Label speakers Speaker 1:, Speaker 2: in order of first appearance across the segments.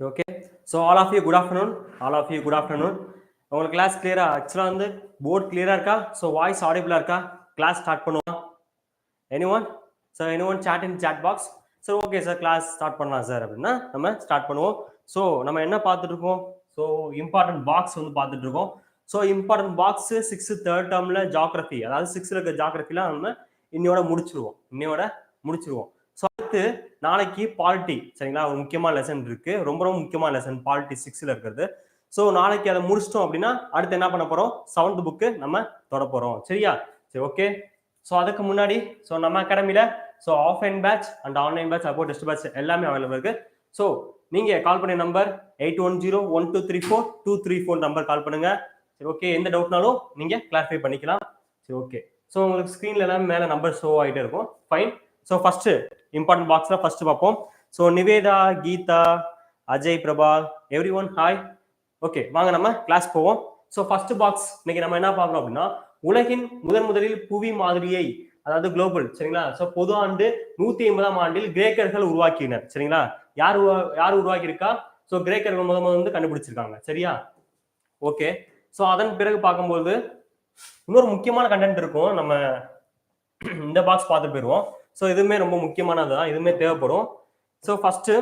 Speaker 1: Okay so all of you good afternoon all of you good afternoon உங்களுக்கு class கிளியரா ஆக்சுவலாக வந்து board கிளியரா இருக்கா? ஸோ வாய்ஸ் ஆடிபிளா இருக்கா? கிளாஸ் ஸ்டார்ட் பண்ணுவோம்? Any one sir any one chat in chat box sir okay sir class start பண்ணலாம் சார் அப்படின்னா நம்ம ஸ்டார்ட் பண்ணுவோம். ஸோ நம்ம என்ன பார்த்துட்டு இருக்கோம்? ஸோ இம்பார்ட்டன்ட் பாக்ஸ் வந்து பார்த்துட்டு இருக்கோம். So important box six third டேர்மில் ஜாகிரபி அதாவது சிக்ஸ்த்தில் இருக்க ஜாகிரபிலாம் நம்ம இன்னையோட முடிச்சிருவோம். இன்னையோட முடிச்சிருவோம். ஸோ அடுத்து நாளைக்கு பாலிட்டி சரிங்களா? ஒரு முக்கியமான லெசன் இருக்கு. ரொம்ப ரொம்ப முக்கியமான லெசன் பாலிட்டி சிக்ஸ்ல இருக்கிறது. ஸோ நாளைக்கு அதை முடிச்சிட்டோம் அப்படின்னா அடுத்து என்ன பண்ண போறோம்? செவன்த் புக்கு நம்ம தொட போறோம். சரியா? சரி ஓகே ஸோ அதுக்கு முன்னாடி ஸோ நம்ம அகாடமியில so offline batch and online batch அப்போ டெஸ்ட் பேட்ச் எல்லாமே அவைலபிள் இருக்கு. ஸோ நீங்க கால் பண்ண number eight one zero one two three four two three four number call பண்ணுங்க. சரி ஓகே எந்த டவுட்னாலும் நீங்க கிளாரிஃபை பண்ணிக்கலாம். சரி ஓகே ஸோ உங்களுக்கு ஸ்க்ரீன்ல எல்லாம் மேலே நம்பர் ஷோ ஆகிட்டே இருக்கும். ஃபைன் ஸோ ஃபர்ஸ்ட் இம்பார்ட்டன்ட் பாக்ஸ்ல ஃபர்ஸ்ட் பார்ப்போம். So Nivetha Geetha Ajay Prabha every one hi okay வாங்க நம்ம கிளாஸ் போவோம். ஸோ ஃபர்ஸ்ட் பாக்ஸ் இன்னைக்கு நம்ம என்ன பார்க்குறோம் அப்படின்னா உலகின் முதன் முதலில் புவி மாதிரியை அதாவது குளோபல் சரிங்களா? ஸோ பொது ஆண்டு நூத்தி ஐம்பதாம் ஆண்டில் கிரேக்கர்கள் உருவாக்கினர் சரிங்களா? யார் யார் உருவாக்கியிருக்கா? ஸோ கிரேக்கர்கள் முத முதல் வந்து கண்டுபிடிச்சிருக்காங்க சரியா? ஓகே ஸோ அதன் பிறகு பார்க்கும்போது இன்னொரு முக்கியமான கண்டென்ட் இருக்கும். நம்ம இந்த பாக்ஸ் பார்த்து போயிடுவோம். ஸோ இதுவுமே ரொம்ப முக்கியமானது தான் இதுவுமே தேவைப்படும். ஸோ ஃபஸ்ட்டு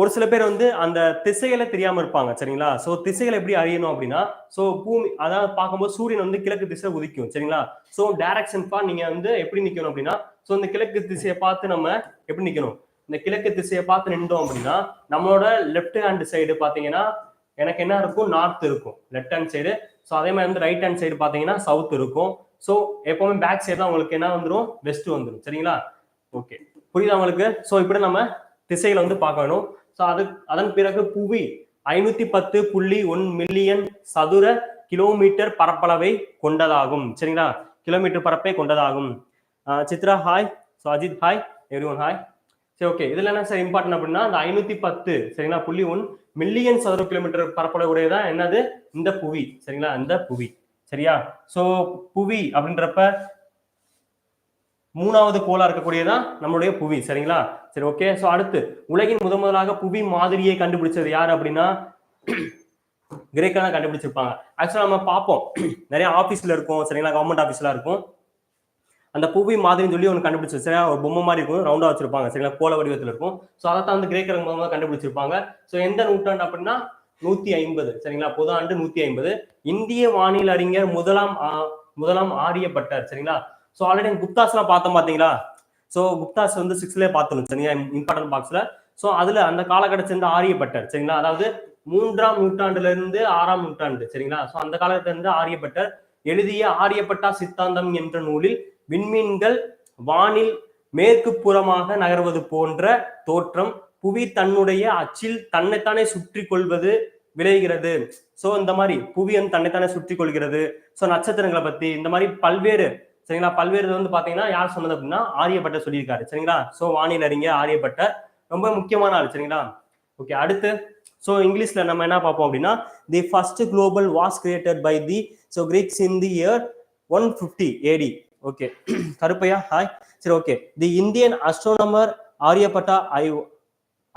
Speaker 1: ஒரு சில பேர் வந்து அந்த திசைகளை தெரியாமல் இருப்பாங்க சரிங்களா? ஸோ திசைகளை எப்படி அறியணும் அப்படின்னா ஸோ பூமி அதாவது பார்க்கும்போது சூரியன் வந்து கிழக்கு திசை உதிக்கும் சரிங்களா? ஸோ டைரக்ஷன் நீங்கள் வந்து எப்படி நிற்கணும் அப்படின்னா ஸோ இந்த கிழக்கு திசையை பார்த்து நம்ம எப்படி நிற்கணும் இந்த கிழக்கு திசையை பார்த்து நின்றோம் அப்படின்னா நம்மளோட லெஃப்ட் ஹேண்ட் சைடு பார்த்தீங்கன்னா எனக்கு என்ன இருக்கும்? நார்த் இருக்கும். லெஃப்ட் ஹேண்ட் சைடு ஸோ அதே மாதிரி வந்து ரைட் ஹேண்ட் சைடு பார்த்தீங்கன்னா சவுத் இருக்கும். ஸோ எப்பவுமே பேக் சைடு தான் உங்களுக்கு என்ன வந்துடும் வெஸ்ட் வந்துடும் சரிங்களா? ஓகே புரியுதா உங்களுக்கு? ஸோ இப்படி நம்ம திசைகளை வந்து பார்க்க வேணும். ஸோ அது அதன் பிறகு புவி ஐநூத்தி பத்து புள்ளி ஒன் மில்லியன் சதுர கிலோமீட்டர் பரப்பளவை கொண்டதாகும். சரிங்களா? கிலோமீட்டர் பரப்பை கொண்டதாகும். Chitra hi so Ajith hi every one hi சரி ஓகே இதுல என்ன சார் இம்பார்ட்டன் அப்படின்னா அந்த ஐநூத்தி பத்து சரிங்களா புள்ளி ஒன் மில்லியன் சதுர கிலோமீட்டர் பரப்பளவு உடையதான் என்னது? இந்த புவி. சரிங்களா? இந்த புவி. சரியா? சோ புவி அப்படின்றப்ப மூணாவது கோலா இருக்கக்கூடியதான் நம்மளுடைய புவி. சரிங்களா? சரி ஓகே சோ அடுத்து உலகின் முத முதலாக புவி மாதிரியை கண்டுபிடிச்சது யார் அப்படின்னா? கிரேக்கா தான் கண்டுபிடிச்சிருப்பாங்க. ஆக்சுவலா நம்ம பார்ப்போம். நிறைய ஆபீஸ்ல இருக்கும். சரிங்களா? கவர்மெண்ட் ஆபீஸ்ல இருக்கும். அந்த புவி மாதிரின்னு சொல்லி ஒன்று கண்டுபிடிச்சு சரியா? ஒரு பொம்மை மாதிரி இருக்கும். ரவுண்டாக வச்சிருப்பாங்க. சரிங்களா? கோல வடிவத்தில் இருக்கும். ஸோ அதை தான் வந்து கிரேக்கர் மூலமாக கண்டுபிடிச்சிருப்பாங்க. ஸோ எந்த நூற்றாண்டு அப்படின்னா? நூத்தி ஐம்பது சரிங்களா? பொது ஆண்டு நூத்தி ஐம்பது. இந்திய வானியல் அறிஞர் முதலாம் முதலாம் ஆரியப்பட்டர் சரிங்களா? ஸோ ஆல்ரெடி குப்தாஸ் எல்லாம் பார்த்தோம் பாத்தீங்களா? ஸோ குப்தாஸ் வந்து சிக்ஸ்லேயே பார்த்தோம் சரிங்களா? இம்பார்ட்டன்ட் பாக்ஸ்ல ஸோ அதுல அந்த காலகட்டத்தை சேர்ந்து ஆரியப்பட்டர் சரிங்களா? அதாவது மூன்றாம் நூற்றாண்டுல இருந்து ஆறாம் நூற்றாண்டு சரிங்களா? ஸோ அந்த காலத்துல இருந்து ஆரியப்பட்டர். எழுதிய ஆரியப்பட்டா சித்தாந்தம் என்ற நூலில் விண்மீன்கள் வானில் மேற்கு புறமாக நகர்வது போன்ற தோற்றம் புவி தன்னுடைய அச்சில் தன்னைத்தானே சுற்றி கொள்வது விளைகிறது. சோ இந்த மாதிரி புவி வந்து தன்னைத்தானே சுற்றி கொள்கிறது சோ நட்சத்திரங்களை பத்தி இந்த மாதிரி பல்வேறு சரிங்களா? பல்வேறு வந்து பாத்தீங்கன்னா யார் சொன்னது அப்படின்னா ஆரியப்பட்ட சொல்லியிருக்காரு சரிங்களா? சோ வானியல் அறிஞர் ஆரியப்பட்ட ரொம்ப முக்கியமான ஆள் சரிங்களா? ஓகே அடுத்து ஸோ இங்கிலீஷ்ல நம்ம என்ன பார்ப்போம் அப்படின்னா the first global was created by the so Greeks in the year one fifty AD okay Karuppaiya? Hi சரி okay the Indian astronomer Aryabhata I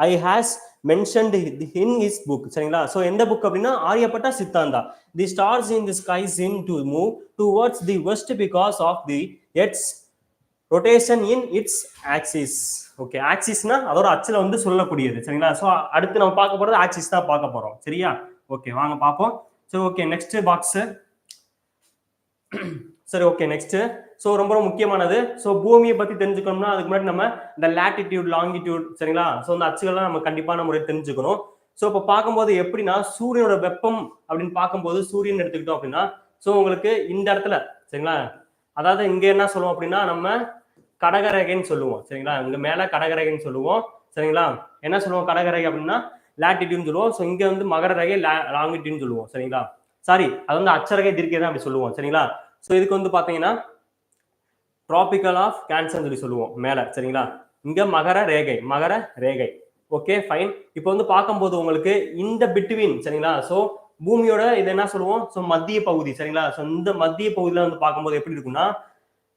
Speaker 1: I has mentioned in his book சரிங்களா? So எந்த book அப்படின்னா Aryabhata Siddhanta. The stars in the sky seem to move towards the west because of the earth's rotation in its axis okay ஆக்சிஸ்னா அதோட அச்சில் வந்து சொல்லக்கூடியது சரிங்களா? So அடுத்து நம்ம பார்க்க போகிறது ஆக்சிஸ் தான் பார்க்க போகிறோம் சரியா? ஓகே வாங்க பார்ப்போம். சரி ஓகே நெக்ஸ்ட் பாக்ஸு சரி ஓகே நெக்ஸ்ட் ஸோ ரொம்ப ரொம்ப முக்கியமானது. ஸோ பூமியை பத்தி தெரிஞ்சுக்கணும்னா அதுக்கு முன்னாடி நம்ம இந்த லேட்டிடியூட் லாங்கிடியூட் சரிங்களா? ஸோ அந்த அச்சுகள்லாம் நம்ம கண்டிப்பான முறையில் தெரிஞ்சுக்கணும். ஸோ இப்போ பார்க்கும்போது எப்படின்னா சூரியனோட வெப்பம் அப்படின்னு பார்க்கும்போது சூரியன் எடுத்துக்கிட்டோம் அப்படின்னா ஸோ உங்களுக்கு இந்த இடத்துல சரிங்களா? அதாவது இங்க என்ன சொல்லுவோம் அப்படின்னா நம்ம கடகரகைன்னு சொல்லுவோம் சரிங்களா? இங்க மேல கடகரகைன்னு சொல்லுவோம் சரிங்களா? என்ன சொல்லுவோம் கடகரகை அப்படின்னா? லேட்டிடியூன்னு சொல்லுவோம். ஸோ இங்க வந்து மகர ரகை லாங்கிடியூட்னு சொல்லுவோம் சரிங்களா? சாரி அது வந்து அச்சரகை தீர்க்கை தான் அப்படி சொல்லுவோம் சரிங்களா? ஸோ இதுக்கு வந்து பார்த்தீங்கன்னா ட்ராபிக்கல் ஆஃப் கேன்சர்னு சொல்லி சொல்லுவோம். மேலே சரிங்களா? இங்க மகர ரேகை மகர ரேகை. ஓகே ஃபைன் இப்போ வந்து பார்க்கும்போது உங்களுக்கு இந்த பிட்வீன் சரிங்களா? ஸோ பூமியோட இது என்ன சொல்லுவோம்? ஸோ மத்திய பகுதி சரிங்களா? ஸோ இந்த மத்திய பகுதியில வந்து பார்க்கும்போது எப்படி இருக்கும்னா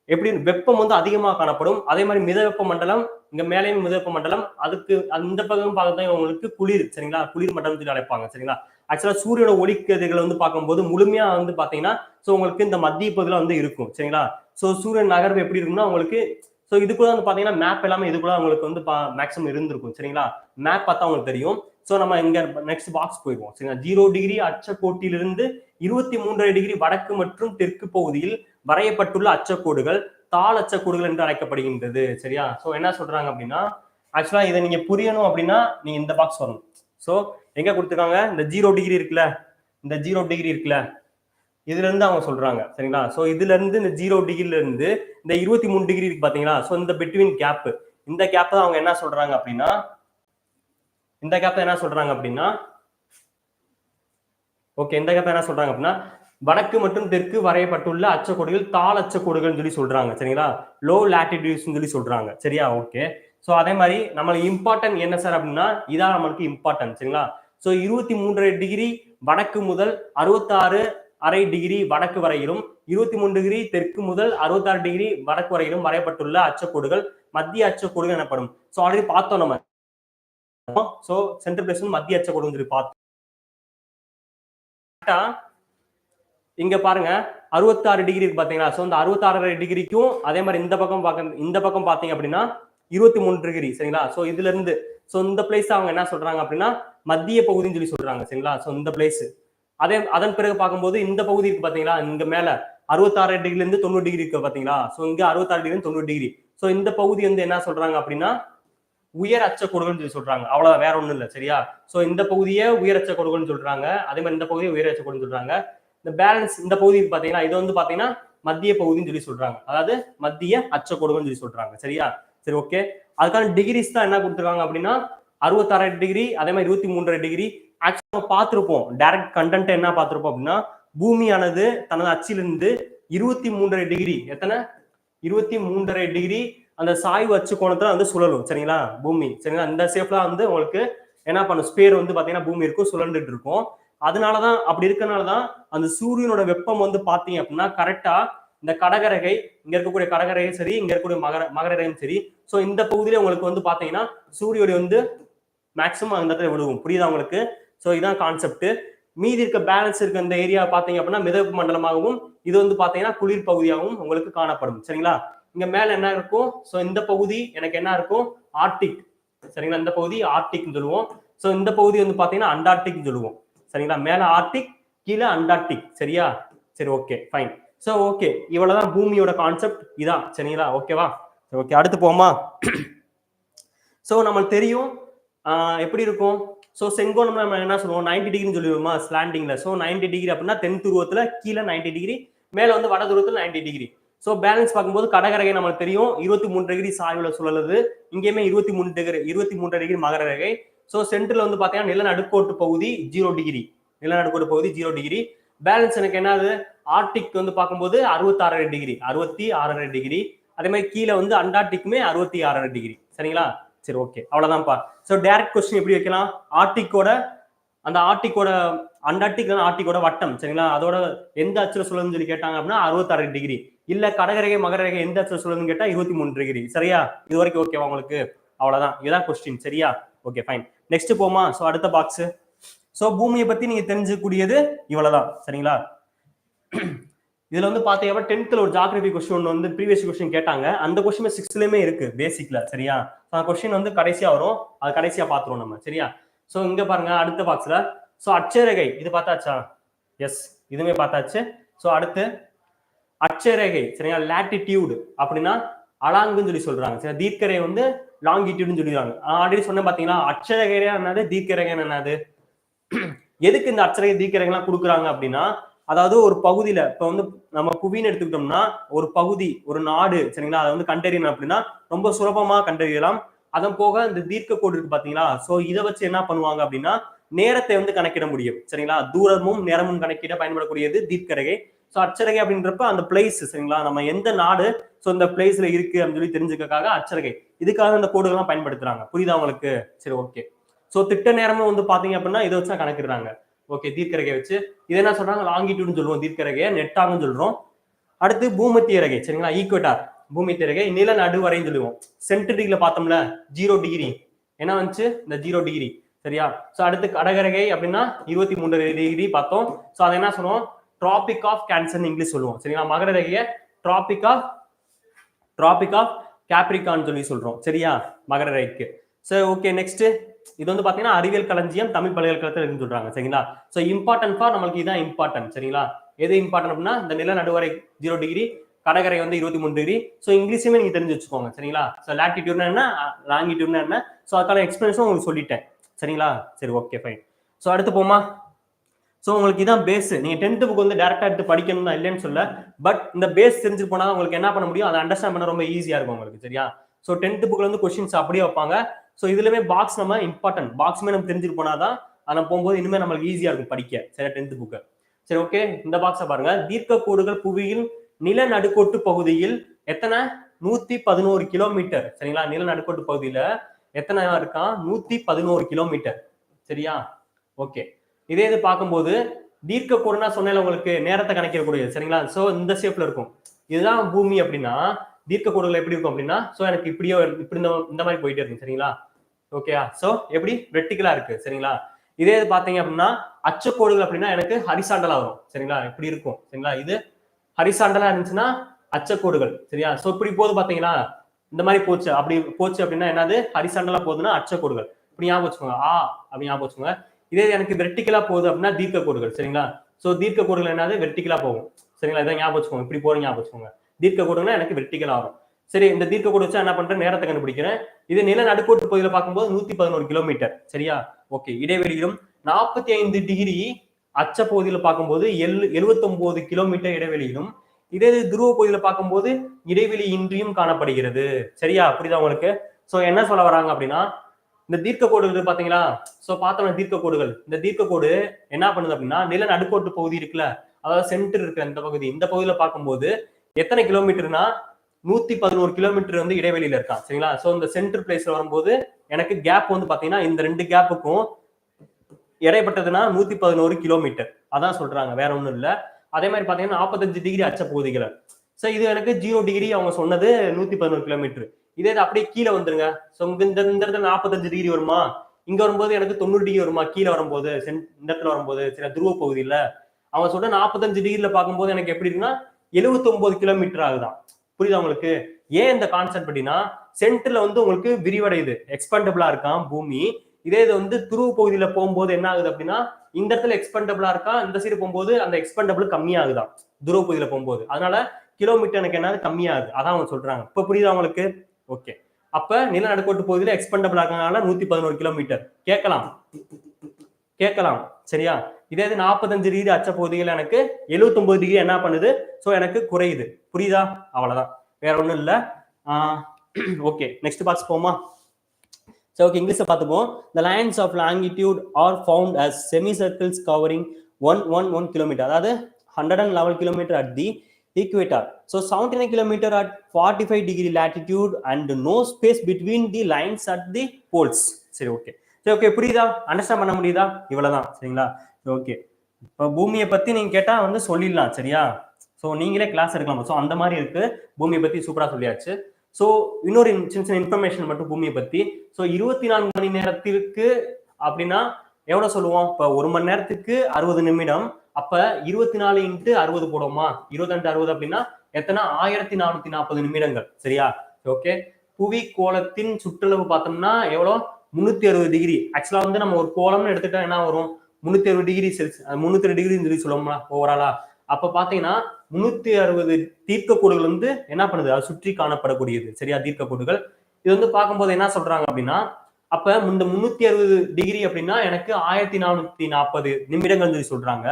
Speaker 1: எப்படி வெப்பம் வந்து அதிகமாக காணப்படும். அதே மாதிரி மித வெப்ப மண்டலம் இங்க மேலேயும் மித வெப்ப மண்டலம் அதுக்கு அந்த பக்கம் பார்த்தா உங்களுக்கு குளிர் சரிங்களா? குளிர் மண்டலம் சொல்லி அழைப்பாங்க சரிங்களா? ஆக்சுவலா சூரியனோட ஒளிக்கதிர்களை வந்து பார்க்கும்போது முழுமையா வந்து பாத்தீங்கன்னா ஸோ உங்களுக்கு இந்த மத்திய பகுதியில வந்து இருக்கும். சரிங்களா? ஸோ சூரியன் நகர்வு எப்படி இருக்கும்னா உங்களுக்கு ஸோ இதுக்குள்ள வந்து பார்த்தீங்கன்னா மேப் எல்லாமே இதுக்குள்ள உங்களுக்கு வந்து மேக்ஸிமம் இருந்திருக்கும். சரிங்களா? மேப் பார்த்தா உங்களுக்கு தெரியும். ஸோ நம்ம இங்க நெக்ஸ்ட் பாக்ஸ் போயிடுவோம். சரிங்களா? ஜீரோ டிகிரி அச்சக்கோட்டிலிருந்து இருபத்தி மூன்றரை டிகிரி வடக்கு மற்றும் தெற்கு பகுதியில் வரையப்பட்டுள்ள அச்சக்கோடுகள் தாள் அச்சக்கோடுகள் என்று அழைக்கப்படுகின்றது. சரியா? ஸோ என்ன சொல்றாங்க அப்படின்னா ஆக்சுவலா இதை நீங்க புரியணும் அப்படின்னா நீங்க இந்த பாக்ஸ் வரணும். ஸோ எங்க கொடுத்துருக்காங்க? இந்த ஜீரோ டிகிரி இருக்குல்ல? இந்த ஜீரோ டிகிரி இருக்குல்ல? இதுல இருந்து அவங்க சொல்றாங்க. சரிங்களா? ஸோ இதுல இருந்து இந்த ஜீரோ டிகிரில இருந்து இந்த இருபத்தி மூணு டிகிரி இருக்கு பாத்தீங்களா? ஸோ இந்த பிட்வீன் கேப் இந்த கேப் தான் அவங்க என்ன சொல்றாங்க அப்படின்னா இந்த கேப் என்ன சொல்றாங்க அப்படின்னா ஓகே இந்த கேப் என்ன சொல்றாங்க அப்படின்னா வடக்கு மற்றும் தெற்கு வரையப்பட்டுள்ள அச்சக்கோடுகள் தாள் அச்சக்கோடுகள் சொல்லி சொல்றாங்க. சரிங்களா? லோ லாட்டிடியூட்ஸ் சொல்லி சொல்றாங்க. சரியா? ஓகே ஸோ அதே மாதிரி நம்மளுக்கு இம்பார்ட்டன்ட் என்ன சார் அப்படின்னா இதான் நம்மளுக்கு இம்பார்ட்டன்ட் சரிங்களா? ஸோ இருபத்தி மூன்றரை டிகிரி வடக்கு முதல் அறுபத்தாறு அரை டிகிரி வடக்கு வரையிலும் இருபத்தி மூணு டிகிரி தெற்கு முதல் அறுபத்தாறு டிகிரி வடக்கு வரையிலும் வரையப்பட்டுள்ள அச்சக்கோடுகள் மத்திய அச்சக்கோடுகள் எனப்படும். ஸோ ஆல்ரெடி பார்த்தோம் நம்ம. ஸோ சென்ட்ரல் பிளேஸ் மத்திய அச்சக்கோடுன்னு சொல்லி பார்த்தோம். இங்க பாருங்க. அறுபத்தாறு டிகிரி இருக்கு பாத்தீங்களா? ஸோ இந்த அறுபத்தாறு டிகிரிக்கும் அதே மாதிரி இந்த பக்கம் பார்க்க இந்த பக்கம் பாத்தீங்க அப்படின்னா இருபத்தி மூணு டிகிரி சரிங்களா? ஸோ இதுல இருந்து ஸோ இந்த பிளேஸ் அவங்க என்ன சொல்றாங்க அப்படின்னா மத்திய பகுதின்னு சொல்லி சொல்றாங்க சரிங்களா? ஸோ இந்த பிளேஸ் அதே அதன் பிறகு பார்க்கும்போது இந்த பகுதி இருக்கு பாத்தீங்களா? இங்க மேல அறுபத்தாறு டிகிரில இருந்து தொண்ணூறு டிகிரி இருக்கு பாத்தீங்களா? ஸோ இங்க அறுபத்தாறு டிகிரி தொண்ணூறு டிகிரி. ஸோ இந்த பகுதி வந்து என்ன சொல்றாங்க அப்படின்னா உயர் அச்சக்கோடுகள்னு சொல்லி சொல்றாங்க. அவ்வளவு வேற ஒண்ணும் இல்லை சரியா? ஸோ இந்த பகுதியே உயர் அச்சக்கோடுகள்னு சொல்றாங்க. அதே மாதிரி இந்த பகுதியை உயர் அச்சக்கோடுன்னு சொல்றாங்க. இந்த பேலன்ஸ் இந்த பகுதி பாத்தீங்கன்னா இது வந்து பாத்தீங்கன்னா மத்திய பகுதின்னு சொல்லி சொல்றாங்க. அதாவது மத்திய அச்சக்கோடுகள்னு சொல்லி சொல்றாங்க சரியா? சரி ஓகே அதுக்கான டிகிரிஸ் தான் என்ன கொடுத்துருக்காங்க அப்படின்னா அறுபத்தாறு டிகிரி அதே மாதிரி இருபத்தி மூன்றரை டிகிரி ஆக்சுவலாக பார்த்துருப்போம். டைரக்ட் கண்டென்ட் என்ன பார்த்துருப்போம் அப்படின்னா பூமியானது தனது அச்சிலிருந்து இருபத்தி மூன்றரை டிகிரி எத்தனை? இருபத்தி மூன்றரை டிகிரி அந்த சாய்வு அச்சு கோணத்துல வந்து சுழலும். சரிங்களா? பூமி. சரிங்களா? இந்த ஷேப்ல வந்து உங்களுக்கு என்ன பண்ணும்? ஸ்பேர் வந்து பார்த்தீங்கன்னா பூமி இருக்கும். சுழண்டுட்டு இருக்கும். அதனாலதான் அப்படி இருக்கனாலதான் அந்த சூரியனோட வெப்பம் வந்து பார்த்தீங்க அப்படின்னா கரெக்டாக இந்த கடகரகை இங்கே இருக்கக்கூடிய கடகரகையும் சரி இங்க இருக்கக்கூடிய மகர மகரரகையும் சரி. ஸோ இந்த பகுதியில உங்களுக்கு வந்து பார்த்தீங்கன்னா சூரிய ஒளி வந்து மேக்ஸிமம் அந்த இடத்துல விழுவும் புரியுதா உங்களுக்கு? ஸோ இதான் கான்செப்ட் மீதி இருக்க பேலன்ஸ் இருக்க இந்த ஏரியா பார்த்தீங்க அப்படின்னா மிதப்பு மண்டலமாகவும் இது வந்து பார்த்தீங்கன்னா குளிர் பகுதியாகவும் உங்களுக்கு காணப்படும். சரிங்களா? இங்க மேல என்ன இருக்கும்? ஸோ இந்த பகுதி எனக்கு என்ன இருக்கும்? ஆர்டிக் சரிங்களா? இந்த பகுதி ஆர்டிக்னு சொல்லுவோம். ஸோ இந்த பகுதி வந்து பார்த்தீங்கன்னா அண்டார்டிக்னு சொல்லுவோம். சரிங்களா? மேல ஆர்டிக் கீழே அண்டார்டிக் சரியா? சரி ஓகே ஃபைன் ஸோ ஓகே இவ்வளவுதான் பூமியோட கான்செப்ட் இதான். சரிங்களா? ஓகேவா சரி ஓகே அடுத்து போமா ஸோ நம்மளுக்கு தெரியும் எப்படி இருக்கும்? ஸோ செங்கோணம் நம்ம என்ன சொல்லுவோம்? நைன்டி டிகிரின்னு சொல்லிடுவோமா? ஸ்லாண்டிங்ல ஸோ நைன்டி டிகிரி அப்படின்னா தென் துருவத்தில் கீழே நைன்டி டிகிரி மேலே வந்து வட துருவத்தில் நைன்டி டிகிரி ஸோ பேலன்ஸ் பார்க்கும்போது கடகரகை நம்மளுக்கு தெரியும். இருபத்தி மூணு டிகிரி சாய்வில் சுழலுது. இங்கேயுமே இருபத்தி மூணு டிகிரி இருபத்தி மூன்று டிகிரி மகர ரகை ஸோ சென்டர்ல வந்து பார்த்தீங்கன்னா நிலநடுக்கோட்டு பகுதி ஜீரோ டிகிரி நிலநடுக்கோட்டு பகுதி ஜீரோ டிகிரி பேலன்ஸ் எனக்கு என்னது? ஆர்டிக் வந்து பார்க்கும்போது அறுபத்தாறரை டிகிரி அறுபத்தி ஆறரை டிகிரி அதே மாதிரி கீழே வந்து அண்டார்டிக்குமே அறுபத்தி ஆறரை டிகிரி சரிங்களா? சரி ஓகே அவ்வளோதான்ப்பா ஸோ டேரக்ட் கொஸ்டின் எப்படி வைக்கலாம்? ஆர்டிக்கோட அந்த ஆர்டிக்கோட அண்டார்டிக் ஆர்டிக்கோட வட்டம் சரிங்களா? அதோட எந்த அச்சுல சுழலுன்னு சொல்லி கேட்டாங்க அப்படின்னா அறுபத்தாறு டிகிரி இல்ல கடகரகை மகரேகை எந்த அச்சுல சுழலுன்னு கேட்டா இருபத்தி மூணு டிகிரி சரியா? இது வரைக்கும் ஓகேவா உங்களுக்கு? அவ்வளவுதான். இதுதான் கொஸ்டின் சரியா? ஓகே ஃபைன் நெக்ஸ்ட் போமா? ஸோ அடுத்த பாக்ஸ் ஸோ பூமியை பத்தி நீங்க தெரிஞ்சுக்கூடியது இவ்வளவுதான் சரிங்களா? இதுல வந்து பாத்தீங்கன்னா டென்த்ல ஒரு ஜாகிரபி கொஸ்டின் ஒன்று வந்து ப்ரீவியஸ் கொஸ்டின் கேட்டாங்க. அந்த கொஸ்டின் சிக்ஸ்த்லயுமே இருக்கு பேசிக்ல சரியா? அந்த கொஸ்டின் வந்து கடைசியா வரும். அது கடைசியா பாத்துருவோம் நம்ம சரியா? ஸோ இங்க பாருங்க அடுத்த பாக்ஸ்ல ஸோ அட்சரேகை இது பார்த்தாச்சா? எஸ் இதுவுமே பார்த்தாச்சு. ஸோ அடுத்து அட்சரேகை சரியா? லாட்டிடியூடு அப்படின்னா அலாங்குன்னு சொல்லி சொல்றாங்க சரி தீர்க்கரை வந்து லாங்கிடியூடுன்னு சொல்லிடுறாங்க ஆல்ரெடி சொன்ன பாத்தீங்கன்னா அட்சரேகை என்னது? தீர்க்கரேகை என்னது? எதுக்கு இந்த அச்சரேகை தீர்க்கரேகைலாம் கொடுக்குறாங்க அப்படின்னா அதாவது ஒரு பகுதியில இப்ப வந்து நம்ம புவின்னு எடுத்துக்கிட்டோம்னா ஒரு பகுதி ஒரு நாடு சரிங்களா? அதை வந்து கண்டறியணும் அப்படின்னா ரொம்ப சுலபமா கண்டறியலாம். அதன் போக இந்த தீர்க்க கோடு இருக்கு பாத்தீங்களா? சோ இதை வச்சு என்ன பண்ணுவாங்க அப்படின்னா நேரத்தை வந்து கணக்கிட முடியும் சரிங்களா? தூரமும் நேரமும் கணக்கிட பயன்படக்கூடியது தீர்க்கரகை. ஸோ அச்சரகை அப்படின்றப்ப அந்த பிளேஸ் சரிங்களா? நம்ம எந்த நாடு ஸோ இந்த பிளேஸ்ல இருக்கு அப்படின்னு சொல்லி தெரிஞ்சுக்கிறதுக்காக அச்சரகை. இதுக்காக இந்த கோடுகள்லாம் பயன்படுத்துறாங்க. புரியுதா உங்களுக்கு? சரி ஓகே ஸோ திட்ட நேரமும் வந்து பாத்தீங்க அப்படின்னா இதை வச்சு தான் கணக்கிடுறாங்க. ஓகே தீர்க்கரகை வச்சு. இது என்ன சொல்றாங்க? லாங்கிடியூட்னு சொல்லுவோம் தீர்க்கரகையை. நெட்டாங்கன்னு சொல்றோம். அடுத்து பூமத்திய ரகை சரிங்களா? ஈக்குவேட்டார் பூமத்திய ரேகை நில நடுவரைன்னு சொல்லுவோம். சென்டிகிரில பார்த்தோம்ல ஜீரோ டிகிரி என்ன வந்துச்சு? இந்த ஜீரோ டிகிரி சரியா? சோ அடுத்து கடகரகை அப்படின்னா இருபத்தி மூன்று டிகிரி பார்த்தோம். சோ அதை என்ன சொல்லுவோம்? டிராபிக் ஆஃப் கேன்சர் இங்கிலீஷ் சொல்லுவோம். சரிங்களா? மகர ரேகையை tropic of tropic of Capricorn சொல்லி சொல்றோம். சரியா? மகர ரகைக்கு. சரி ஓகே நெக்ஸ்ட் இது வந்து பாத்தீங்கன்னா அறிவியல் களஞ்சியம் தமிழ் பல்கலைக்கழகத்தில் இருந்து சொல்றாங்க சரிங்களா? சோ இம்பார்ட்டன்ட் ஃபார் நம்மளுக்கு இதான் இம்பார்ட்டன்ட் சரிங்களா? எது இம்பார்ட்டன்ட் அப்படின்னா இந்த நில நடுவரை ஜீரோ டிகிரி கடற்கரை வந்து இருபத்தி மூணு டிகிரி ஸோ இங்கிலீஷுமே நீங்க தெரிஞ்சு வச்சுக்கோங்க சரிங்களா? ஸோ லாட்டிடியூட்னா என்ன? லாங்கிடியூட்னா என்ன? ஸோ அதுக்கான எக்ஸ்பிளனேஷன் உங்களுக்கு சொல்லிட்டேன் சரிங்களா? சரி ஓகே ஃபைன் ஸோ அடுத்து போமா? ஸோ உங்களுக்கு இதான் பேஸ் நீங்க டென்த் புக் வந்து டேரக்டா எடுத்து படிக்கணும் தான் இல்லைன்னு சொல்ல பட் இந்த பேஸ் தெரிஞ்சு போனா உங்களுக்கு என்ன பண்ண முடியும்? அதை அண்டர்ஸ்டாண்ட் பண்ண ரொம்ப ஈஸியா இருக்கும் உங்களுக்கு சரியா? ஸோ டென்த் புக்ல வந்து கொஸ்டின்ஸ் அப்படியே வைப்பாங்க. ஸோ இதுலயுமே பாக்ஸ் நம்ம இம்பார்ட்டன்ட் பாக்ஸுமே நம்ம தெரிஞ்சுட்டு போனாதான் அதை போகும்போது இனிமே நம்மளுக்கு ஈஸியா இருக்கும் படிக்க. சரி டென்த் புக்கு சரி ஓகே இந்த பாக்ஸை பாருங்க. தீர்க்க கோடுகள் புவியில் நில நடுக்கோட்டு பகுதியில் எத்தனை? நூத்தி பதினோரு கிலோமீட்டர் சரிங்களா? நில நடுக்கோட்டு பகுதியில எத்தனை இருக்கான் நூத்தி பதினோரு கிலோமீட்டர் சரியா? ஓகே இதே இது பார்க்கும்போது தீர்க்க கோடுனா சொன்னால உங்களுக்கு நேரத்தை கணக்கிடக்கூடியது. சரிங்களா? ஸோ இந்த ஷேப்ல இருக்கும். இதுதான் பூமி அப்படின்னா தீர்க்க கோடுகள் எப்படி இருக்கும் அப்படின்னா ஸோ எனக்கு இப்படியோ இப்படி இந்த இந்த மாதிரி போயிட்டே இருக்கும் சரிங்களா? ஓகேயா ஸோ எப்படி? வெர்டிக்கலா இருக்கு சரிங்களா? இதே இது பார்த்தீங்க அப்படின்னா அச்சக்கோடுகள் அப்படின்னா எனக்கு ஹரிசாண்டலா வரும் சரிங்களா? இப்படி இருக்கும் சரிங்களா? இது ஹரிசாண்டலா இருந்துச்சுன்னா அச்சக்கோடுகள் சரியா? ஸோ இப்படி போது பாத்தீங்களா இந்த மாதிரி போச்சு அப்படி போச்சு அப்படின்னா என்னது? ஹரிசாண்டலா போகுதுன்னா அச்சக்கோடுகள். இப்படி ஞாபகம் வச்சுக்கோங்க. ஆ அப்படி ஞாபகம் வச்சுக்கோங்க. இதே எனக்கு வெர்டிக்கலா போகுது அப்படின்னா தீர்க்க கோடுகள் சரிங்களா? ஸோ தீர்க்க கோடுகள் என்னது வெர்டிக்கலா போகும் சரிங்களா? இதை ஞாபகம் வச்சுக்கோங்க. இப்படி போற ஞாபகம் வச்சுக்கோங்க. தீர்க்க கோடுனா எனக்கு வெர்டிகலா வரும் சரி இந்த தீர்க்க கோடு வச்சா என்ன பண்றேன்? நேரத்தை கண்டுபிடிக்கிறேன். இது நில நடுக்கோட்டு பகுதியில் பார்க்கும்போது நூத்தி பதினோரு கிலோமீட்டர் சரியா? ஓகே இடைவெளியிலும் நாற்பத்தி ஐந்து டிகிரி அச்ச பகுதியில் பார்க்கும்போது எல் எழுபத்தொன்பது கிலோமீட்டர் இடைவெளியிலும் இதே துருவ பகுதியில் பார்க்கும்போது இடைவெளி இன்றியும் காணப்படுகிறது. சரியா? புரியுதா உங்களுக்கு? ஸோ என்ன சொல்ல வராங்க அப்படின்னா இந்த தீர்க்க கோடுகள் பாத்தீங்களா ஸோ பார்த்தோம்னா தீர்க்க கோடுகள் இந்த தீர்க்க கோடு என்ன பண்ணுது அப்படின்னா நில நடுக்கோட்டு பகுதி இருக்குல்ல அதாவது சென்டர் இருக்கிற இந்த பகுதி. இந்த பகுதியில் பார்க்கும்போது எத்தனை கிலோமீட்டர்னா நூத்தி பதினோரு கிலோமீட்டர் வந்து இடைவெளியில இருக்கான் சரிங்களா? சோ இந்த சென்டர் பிளேஸ்ல வரும்போது எனக்கு கேப் வந்து பாத்தீங்கன்னா இந்த ரெண்டு கேப்புக்கும் இடைப்பட்டதுன்னா நூத்தி பதினோரு கிலோமீட்டர் அதான் சொல்றாங்க வேற ஒண்ணும் இல்ல. அதே மாதிரி பாத்தீங்கன்னா நாற்பத்தஞ்சு டிகிரி அச்ச பகுதிகளை. சோ இது எனக்கு ஜீரோ டிகிரி அவங்க சொன்னது நூத்தி பதினோரு கிலோமீட்டர் இதே இது அப்படியே கீழே வந்துருங்க. சோ இங்க இந்த இந்த இடத்துல நாற்பத்தஞ்சு டிகிரி வருமா? இங்க வரும்போது எனக்கு தொண்ணூறு டிகிரி வருமா? கீழே வரும்போது சென்- இந்த இடத்துல வரும்போது சில துருவ பகுதியில. அவங்க சொல்ற நாற்பத்தஞ்சு டிகிரில பார்க்கும்போது எனக்கு எப்படி இருக்குன்னா 79 ஒன்பது கிலோமீட்டர் ஆகுதான் புரியுதா உங்களுக்கு? ஏன் இந்த கான்செப்ட் அப்படின்னா சென்டர்ல வந்து உங்களுக்கு விரிவடையுது. எக்ஸ்பெண்டபிளா இருக்கான் பூமி. இதே இது வந்து துருவ பகுதியில போகும்போது என்ன ஆகுது அப்படின்னா இந்த இடத்துல எக்ஸ்பெண்டபிளா இருக்கா இந்த சைடு போகும்போது அந்த எக்ஸ்பெண்டபிள் கம்மியாகுதான். துருவ பகுதியில போகும்போது. அதனால கிலோமீட்டர் எனக்கு என்னது? கம்மியாகுது. அதான் அவங்க சொல்றாங்க. இப்ப புரியுதா உங்களுக்கு? ஓகே அப்ப நிலநடுக்கோட்டு பகுதியில எக்ஸ்பெண்டபிளா இருக்கனால நூத்தி பதினோரு கிலோமீட்டர் கேட்கலாம். கேட்கலாம். சரியா? இதே இது நாற்பத்தஞ்சு டிகிரி அச்ச பகுதியில் எனக்கு 79 டிகிரி என்ன பண்ணுது? ஸோ எனக்கு குறையுது. புரியுதா? அவ்வளோதான் வேற ஒன்றும் இல்லை. ஓகே நெக்ஸ்ட் பாக்ஸ் போமா சரி ஓகே இங்கிலீஷை பார்த்துப்போம் the lines of longitude are found as semi circles covering one one one kilometre அதாவது hundred and eleven kilometre at the equator. So 79 kilometer at 45 degree latitude and no space between the lines at the poles. சரி okay சரி okay புரியுதா? Understand பண்ண முடியுதா? இவ்வளவுதான். சரிங்களா? Okay இப்போ பூமியை பத்தி நீங்க கேட்டா வந்து சொல்லிடலாம் சரியா? ஸோ நீங்களே கிளாஸ் எடுக்கலாம். ஸோ அந்த மாதிரி இருக்கு. பூமியை பத்தி சூப்பரா சொல்லியாச்சு. ஸோ இன்னொரு சின்ன சின்ன இன்ஃபர்மேஷன் மட்டும் பூமியை பத்தி. ஸோ இருபத்தி நான்கு மணி நேரத்திற்கு அப்படின்னா எவ்வளோ சொல்லுவோம்? இப்போ ஒரு மணி நேரத்துக்கு அறுபது நிமிடம். அப்ப இருபத்தி நாலு இன்ட்டு அறுபது போடுவோமா? இருபத்தெண்டு அறுபது அப்படின்னா எத்தனை? ஆயிரத்தி நானூத்தி நாற்பது நிமிடங்கள் சரியா? ஓகே புவி கோலத்தின் சுற்றளவு பார்த்தோம்னா எவ்வளோ? முன்னூத்தி அறுபது டிகிரி ஆக்சுவலா வந்து நம்ம ஒரு கோலம்னு எடுத்துட்டா என்ன வரும்? முன்னூத்தி அறுபது டிகிரி செல்சியஸ் முன்னூத்தி டிகிரி சொல்லி சொல்லுவோம்னா ஓவராலா அப்ப பாத்தீங்கன்னா முன்னூத்தி அறுபது தீர்க்கக்கூடுகள் வந்து என்ன பண்ணுது? அது சுற்றி காணப்படக்கூடியது. சரியா? தீர்க்கக்கூடுகள் இது வந்து பார்க்கும்போது என்ன சொல்றாங்க அப்படின்னா அப்ப இந்த முன்னூத்தி அறுபது டிகிரி அப்படின்னா எனக்கு ஆயிரத்தி நானூத்தி நாற்பது நிமிடங்கள் சொல்லி சொல்றாங்க.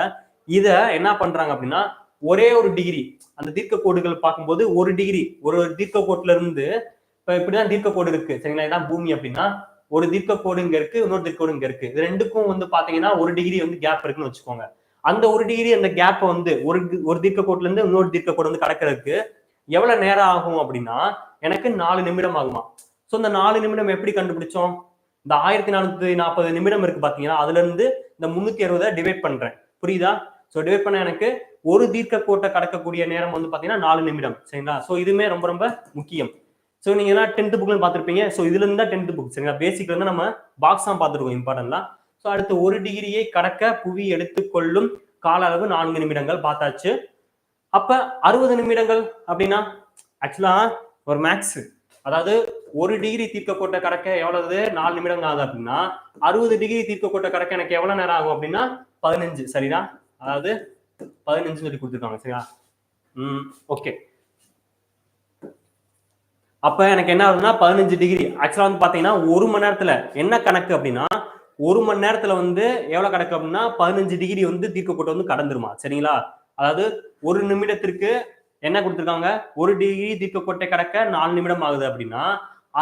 Speaker 1: இத என்ன பண்றாங்க அப்படின்னா ஒரே ஒரு டிகிரி அந்த தீர்க்க கோடுகள் பார்க்கும்போது ஒரு டிகிரி ஒரு தீர்க்க கோட்டுல இருந்து இப்ப இப்படிதான் தீர்க்க கோடு இருக்கு. சரிங்களா? இதான் பூமி அப்படின்னா ஒரு தீர்க்க கோடு இங்க இருக்கு இன்னொரு தீர்க்க கோடு இங்க இருக்கு. இது ரெண்டுக்கும் வந்து பாத்தீங்கன்னா ஒரு டிகிரி வந்து கேப் இருக்குன்னு வச்சுக்கோங்க. அந்த ஒரு டிகிரி அந்த கேப்பை வந்து ஒரு ஒரு தீர்க்க இருந்து இன்னொரு தீர்க்க கோடு வந்து கடக்கிறதுக்கு எவ்வளவு நேரம் ஆகும் அப்படின்னா எனக்கு நாலு நிமிடம் ஆகுமா? ஸோ இந்த நாலு நிமிடம் எப்படி கண்டுபிடிச்சோம்? இந்த ஆயிரத்தி நானூத்தி நாற்பது நிமிடம் இருக்கு பாத்தீங்கன்னா அதுல இருந்து இந்த முன்னூத்தி அறுபதை டிவைட் பண்றேன். புரியுதா? ஸோ டிவைட் பண்ண எனக்கு ஒரு தீர்க்க கோட்டை கடக்கக்கூடிய நேரம் வந்து பாத்தீங்கன்னா நாலு நிமிடம். சரிங்களா? ஸோ இதுவுமே ரொம்ப ரொம்ப முக்கியம். ஸோ நீங்க எல்லாம் டென்த் புக்லாம் பார்த்துருப்பீங்க. ஸோ இதுல இருந்து டென்த் புக் சரிங்களா? பேசிக்ல இருந்து நம்ம பாக்ஸ் தான் பார்த்துருக்கோம். இம்பார்ட்டன்ட்லாம் ஸோ அடுத்து ஒரு டிகிரியை கடக்க புவி எடுத்துக்கொள்ளும் கால அளவு நான்கு நிமிடங்கள் பார்த்தாச்சு. அப்ப அறுபது நிமிடங்கள் அப்படின்னா ஆக்சுவலா ஒரு மேக்ஸ் அதாவது ஒரு டிகிரி தீர்க்க கடக்க எவ்வளவு நாலு நிமிடம் ஆகுது அப்படின்னா அறுபது டிகிரி தீர்க்க கடக்க எனக்கு எவ்வளவு நேரம் ஆகும் அப்படின்னா பதினஞ்சு. சரிதான் அதாவது பதினஞ்சுன்னு சொல்லி கொடுத்துருக்காங்க. சரியா? ம் ஓகே அப்போ எனக்கு என்ன ஆகுதுன்னா பதினஞ்சு டிகிரி ஆக்சுவலாக வந்து பார்த்தீங்கன்னா ஒரு மணி நேரத்தில் என்ன கணக்கு அப்படின்னா ஒரு மணி நேரத்தில் வந்து எவ்வளோ கணக்கு அப்படின்னா பதினஞ்சு டிகிரி வந்து தீர்க்கப்பட்டு வந்து கடந்துருமா. சரிங்களா? அதாவது ஒரு நிமிடத்திற்கு என்ன கொடுத்துருக்காங்க? ஒரு டிகிரி தீர்க்கக்கோட்டை கடக்க நாலு நிமிடம் ஆகுது அப்படின்னா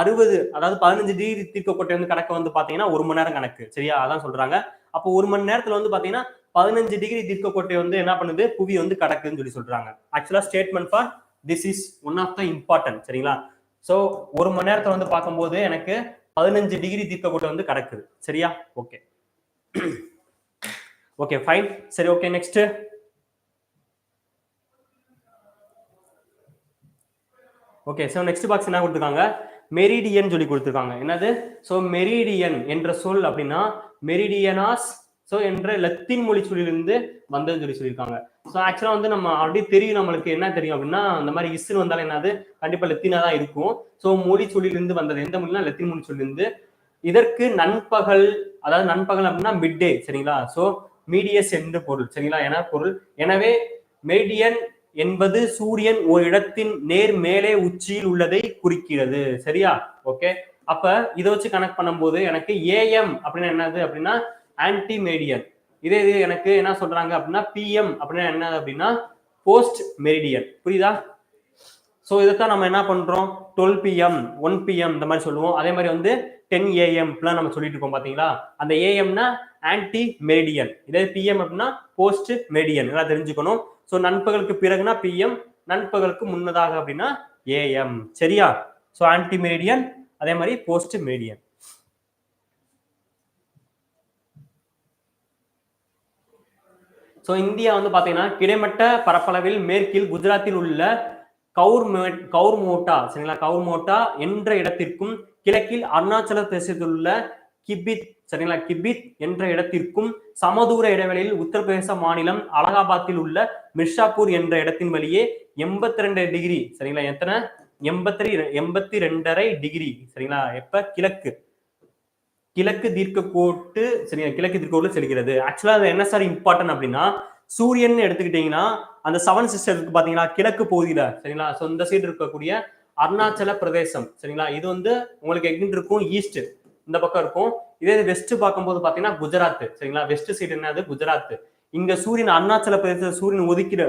Speaker 1: அறுபது அதாவது பதினஞ்சு டிகிரி தீர்க்கக்கோட்டை வந்து கடக்க வந்து பார்த்தீங்கன்னா ஒரு மணி நேரம் கணக்கு. சரியா? அதான் சொல்கிறாங்க அப்போ ஒரு மணி நேரத்தில் வந்து பார்த்தீங்கன்னா பதினஞ்சு டிகிரி தீர்க்கக்கோட்டை வந்து என்ன பண்ணுது? புவி வந்து கடக்குன்னு சொல்லி சொல்கிறாங்க ஆக்சுவலாக statement for this is one of the important சரிங்களா? ஸோ ஒரு மணி நேரத்தில் வந்து பார்க்கும்போது எனக்கு பதினஞ்சு டிகிரி தீர்க்கக்கோட்டை வந்து கிடக்குது. சரியா? ஓகே ஓகே ஃபைன் சரி okay next okay so next box என்ன கொடுத்துருக்காங்க? மெரிடியன் சொல்லி கொடுத்துருக்காங்க. என்னது? ஸோ மெரிடியன் என்ற சொல் அப்படின்னா மெரிடியனாஸ் ஸோ என்ற லத்தீன் மொழி சொல்லியிருந்து வந்ததுன்னு சொல்லி சொல்லியிருக்காங்க. ஸோ ஆக்சுவலாக வந்து நம்ம ஆல்ரெடி தெரியும் நம்மளுக்கு என்ன தெரியும் அப்படின்னா அந்த மாதிரி இஸ்னு வந்தாலும் என்னது? கண்டிப்பாக லத்தீனாக தான் இருக்கும். ஸோ மொழி சொல்லியிருந்து வந்தது எந்த மொழினா லத்தீன் மொழி சொல்லியிருந்து இதற்கு நண்பகல் அதாவது நண்பகல் அப்படின்னா மிட் டே சரிங்களா? ஸோ மீடியஸ் என்று பொருள் சரிங்களா? என பொருள். எனவே மெரிடியன் என்பது சூரியன் ஒரு இடத்தின் நேர் மேலே உச்சியில் உள்ளதை குறிக்கிறது சரியா? ஓகே அப்ப இதை வச்சு கனெக்ட் பண்ணும்போது எனக்கு ஏஎம் அப்படின்னா என்னது? அப்படின்னா ஆன்டி மெரிடியன் இதே இது எனக்கு என்ன சொல்றாங்க அப்படின்னா பிஎம் அப்படின்னா என்ன அப்படின்னா போஸ்ட் மெரிடியன் புரியுதா? ஸோ இதைத்தான் நம்ம என்ன பண்றோம்? டுவெல் பிஎம் ஒன் பிஎம் இந்த மாதிரி சொல்லுவோம். அதே மாதிரி வந்து டென் ஏஎம்லாம் நம்ம சொல்லிட்டு இருக்கோம் பாத்தீங்களா? அந்த ஏஎம்னா ஆன்டி மெரிடியன் இதே பிஎம் அப்படின்னா போஸ்ட் மெரிடியன் இதெல்லாம் தெரிஞ்சுக்கணும். ஸோ நண்பகலுக்கு பிறகுனா பிஎம் நண்பகலுக்கு முன்னதாக அப்படின்னா ஏஎம் சரியா? ஸோ ஆன்டி மெரிடியன் அதே மாதிரி போஸ்ட் மெரிடியன் ஸோ இந்தியா வந்து பார்த்தீங்கன்னா கிடைமட்ட பரப்பளவில் மேற்கில் குஜராத்தில் உள்ள கவுர் கவுர்மோட்டா சரிங்களா? கவுர்மோட்டா என்ற இடத்திற்கும் கிழக்கில் அருணாச்சல பிரதேசத்தில் உள்ள கிபித் சரிங்களா? கிபித் என்ற இடத்திற்கும் சமதூர இடைவெளியில் உத்தரப்பிரதேச மாநிலம் அலகாபாத்தில் உள்ள மிர்ஷாப்பூர் என்ற இடத்தின் வழியே எண்பத்தி ரெண்டு டிகிரி சரிங்களா? எத்தனை? எண்பத்தி எண்பத்தி ரெண்டரை டிகிரி சரிங்களா? எப்ப? கிழக்கு. கிழக்கு தீர்க்க கோட்டு சரிங்களா கிழக்கு தீர்க்கோட்டில் செல்கிறது. ஆக்சுவலா அது என்ன சார் இம்பார்ட்டன் அப்படின்னா சூரியன் எடுத்துக்கிட்டீங்கன்னா அந்த செவன் சிஸ்டருக்கு பாத்தீங்கன்னா கிழக்கு பகுதியில சரிங்களா? ஸோ இந்த சைடு இருக்கக்கூடிய அருணாச்சல பிரதேசம் சரிங்களா? இது வந்து உங்களுக்கு எங்கிட்டு இருக்கும்? ஈஸ்ட் இந்த பக்கம் இருக்கும். இதே வெஸ்ட் பார்க்கும்போது பாத்தீங்கன்னா குஜராத் சரிங்களா? வெஸ்ட் சைடு என்னது குஜராத். இங்க சூரியன் அருணாச்சல பிரதேச சூரியன் உதிக்கிற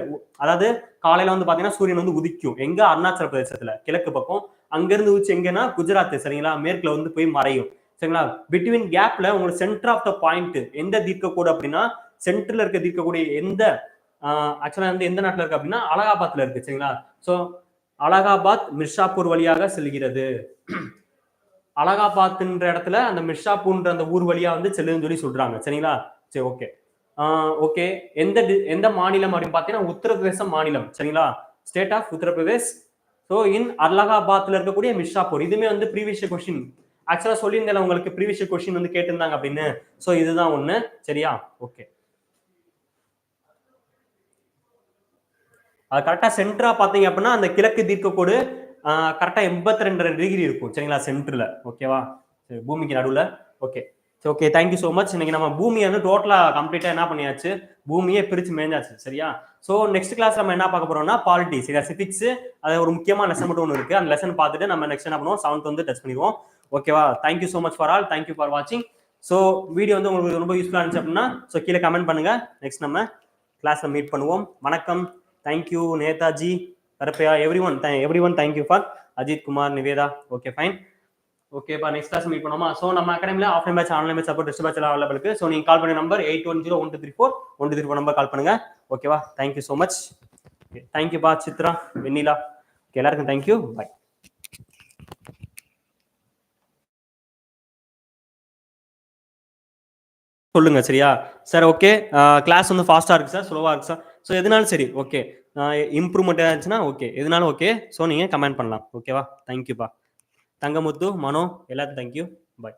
Speaker 1: அதாவது காலையில வந்து பாத்தீங்கன்னா சூரியன் வந்து உதிக்கும். எங்க? அருணாச்சல பிரதேசத்துல கிழக்கு பக்கம். அங்கிருந்து உச்சி எங்கன்னா குஜராத் சரிங்களா? மேற்குல வந்து போய் மறையும். சரிங்களா? பிட்வீன் கேப்ல உங்களுக்கு சென்டர் ஆஃப் த பாயிண்ட் எந்த தீர்க்கக்கூடு அப்படின்னா சென்டர்ல இருக்க தீர்க்கக்கூடிய எந்த ஆக்சுவலா வந்து எந்த நாட்டுல இருக்கு அப்படின்னா அலகாபாத்ல இருக்கு சரிங்களா? ஸோ அலகாபாத் மிர்ஷாப்பூர் வழியாக செல்கிறது. அலகாபாத்ன்ற இடத்துல அந்த மிர்ஷாப்பூர்ன்ற அந்த ஊர் வழியா வந்து செல்லுன்னு சொல்லி சொல்றாங்க சரிங்களா? சரி ஓகே ஓகே எந்த எந்த மாநிலம் அப்படின்னு பார்த்தீங்கன்னா உத்தரப்பிரதேச மாநிலம் சரிங்களா? State of Uttar Pradesh. So in அலகாபாத்ல இருக்கக்கூடிய மிர்ஷாப்பூர் இதுவுமே வந்து ப்ரீவியஸ் கொஸ்டின் ஆக்சுவலா சொல்லியிருந்தேன் உங்களுக்கு ப்ரீவியஸ் கொஸ்டின் வந்து கேட்டிருந்தாங்க அப்படின்னு. ஸோ இதுதான் ஒண்ணு. சரியா? ஓகே அது கரெக்டாக சென்டரா பார்த்தீங்க அப்படின்னா அந்த கிழக்கு தீர்க்கக்கோடு கரெக்டாக எண்பத்தி ரெண்டரை டிகிரி இருக்கும். சரிங்களா? சென்டர்ல ஓகேவா சரி பூமிக்கு நடுவில். ஓகே சரி ஓகே தேங்க்யூ ஸோ மச் இன்னைக்கு நம்ம பூமியை வந்து டோட்டலாக கம்ப்ளீட்டாக என்ன பண்ணியாச்சு? பூமியே பிரித்து மேஞ்சாச்சு. சரியா? ஸோ நெக்ஸ்ட் கிளாஸ் நம்ம என்ன பார்க்க போறோம்னா பாலிட்டி சரியா சிபிக்ஸ். அது ஒரு முக்கியமான லெசன் மட்டும் ஒன்று இருக்கு. அந்த லெசன் பார்த்துட்டு நம்ம நெக்ஸ்ட் என்ன பண்ணுவோம்? செவன்த் வந்து டச் பண்ணிடுவோம். ஓகேவா? Thank you so much for all thank you for வாட்சிங் ஸோ வீடியோ வந்து உங்களுக்கு ரொம்ப யூஸ்ஃபுல்லாக இருந்துச்சு அப்படின்னா ஸோ கீழே கமெண்ட் பண்ணுங்க. நெக்ஸ்ட் நம்ம கிளாஸில் மீட் பண்ணுவோம். வணக்கம். Thank you Netaji Karuppaiya every one every one thank you for Ajith Kumar Nivetha. Okay fine ஓகேப்பா நெக்ஸ்ட் கிளாஸ் மீட் பண்ணுவோமா? ஸோ நம்ம அகாடமியில் offline batch online batch support test batch available இருக்கு. ஸோ நீங்கள் கால் பண்ண number eight one zero one two three four one two three four number call பண்ணுங்க. ஓகேவா thank you so much தேங்க்யூப்பா Chitra Vennila. Okay எல்லாருக்கும் தேங்க்யூ பாய் சொல்லுங்க சரியா? சார் ஓகே கிளாஸ் வந்து ஃபாஸ்டா இருக்கு சார் ஸ்லோவா இருக்கு சார். ஸோ எதுனாலும் சரி ஓகே இம்ப்ரூவ்மெண்ட் இருந்துச்சுன்னா ஓகே எதுனாலும் ஓகே ஸோ நீங்கள் கமெண்ட் பண்ணலாம். ஓகேவா தேங்க்யூப்பா தங்கமுத்து மனோ எல்லாத்துக்கும் தேங்க்யூ பாய்